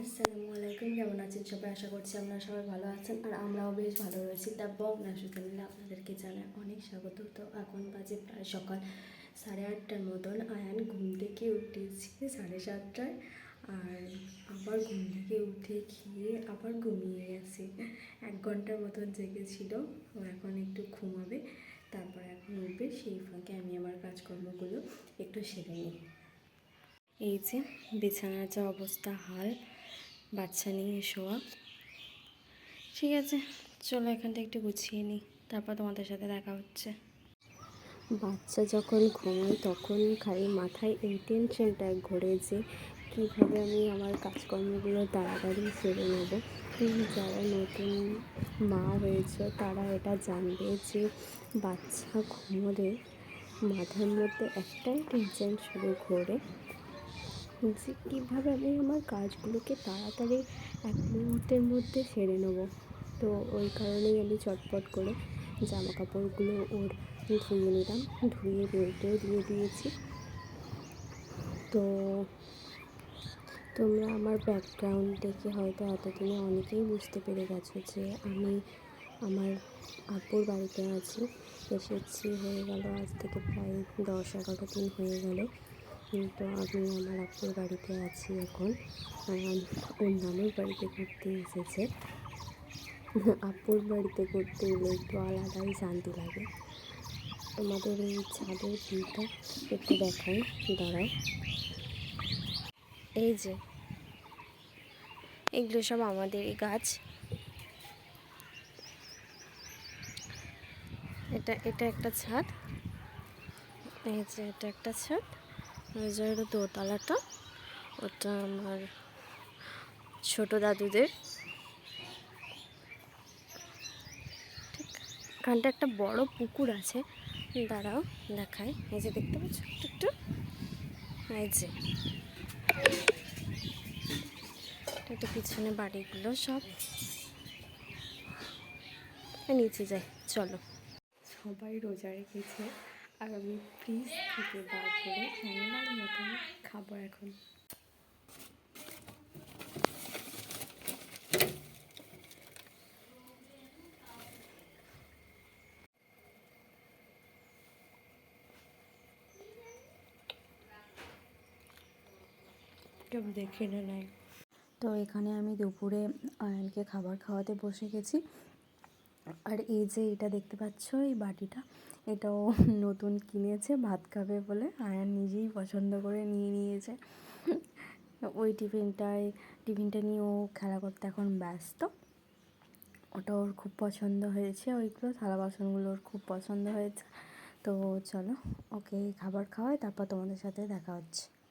আসসালামু আলাইকুম, কেমন আছেন সবাই? আশা করছি আপনারা সবাই ভালো আছেন আর আমরাও বেশ ভালো রয়েছি। তা বক না চ্যানেলে আপনাদেরকে জানাই অনেক স্বাগত। তো এখন বাজে প্রায় সকাল সাড়ে আটটার মতন। আয়ান ঘুম থেকে উঠেছি সাড়ে সাতটায় আর আবার ঘুম থেকে উঠে খেয়ে আবার ঘুমিয়ে গেছে। এক ঘণ্টার মতন জেগেছিল এখন একটু ঘুমাবে। তারপর এখন উঠবে, সেই ফাঁকে আমি আমার কাজকর্মগুলো একটু সেরে নিই। এই যে বিছানার যা অবস্থা, হাল বাচ্চা নিয়ে শোয়া ঠিক আছে, চলো এখানটা একটু গুছিয়ে নিই, তারপর তোমাদের সাথে দেখা হচ্ছে। বাচ্চা যখন ঘুমায় তখন খালি মাথায় এই টেনশনটা ঘোরে যে কীভাবে আমি আমার কাজকর্মগুলো তাড়াতাড়ি সেরে নেব। যারা নতুন মা হয়েছে তারা এটা জানবে যে বাচ্চা ঘুমোলে মাথার মধ্যে একটাই টেনশন শুরু ঘোরে। যে কীভাবে আমি আমার কাজগুলোকে তাড়াতাড়ি এক মুহূর্তের মধ্যে সেরে নেব। তো ওই কারণেই আমি চটপট করে জামা কাপড়গুলো ওর ধুয়ে নিলাম। ধুয়ে রোদেও দিয়ে দিয়েছি। তো তোমরা আমার ব্যাকগ্রাউন্ড দেখে হয়তো এতদিনে অনেকেই বুঝতে পেরে গেছো যে আমি আমার আপুর বাড়িতে আছি। এসেছি হয়ে গেল আজ থেকে প্রায় দশ এগারো দিন হয়ে গেল। তো আমি আমার আপুর বাড়িতে আছি এখন। ওর নানুর বাড়িতে ঘুরতে এসেছে। আপুর বাড়িতে ঘুরতে এলে একটু আলাদাই শান্তি লাগে। তোমাদের এই ছাদের ভিউটা একটু দেখাই, দাঁড়াও। এই যে, এগুলো সব আমাদের গাছ। এটা এটা একটা ছাদ। এই যে, এটা একটা ছাদ। এটা দোতলাটা, ওটা আমার ছোট দাদুদের। ঠিক, এখানটা একটা বড় পুকুর আছে। দাঁড়াও দেখায় এই যে দেখতে পাচ্ছ? একটু একটু। এই যে। পিছনে বাড়িগুলো সব। নিচে যাই, চলো। সবাই রোজা রেখেছে আর আমি ফ্রিজ থেকে বার করে ঠান্ডার মতন খাব এখন। দেখে নাই তো এখানে আমি দুপুরে আয়নকে খাবার খাওয়াতে বসে গেছি। আর এই যে এটা দেখতে পাচ্ছ, এই বাটিটা, এটাও নতুন কিনেছে, ভাত খাবে বলে। আয়ান নিজেই পছন্দ করে নিয়ে নিয়েছে। ওই টিফিনটায়, টিফিনটা নিয়ে ও খেলা করতে এখন ব্যস্ত। ওটা ওর খুব পছন্দ হয়েছে, ওইগুলো, থালা বাসনগুলো ওর খুব পছন্দ হয়েছে। তো চলো, ওকে খাবার খাওয়াই, তারপর তোমাদের সাথে দেখা হচ্ছে।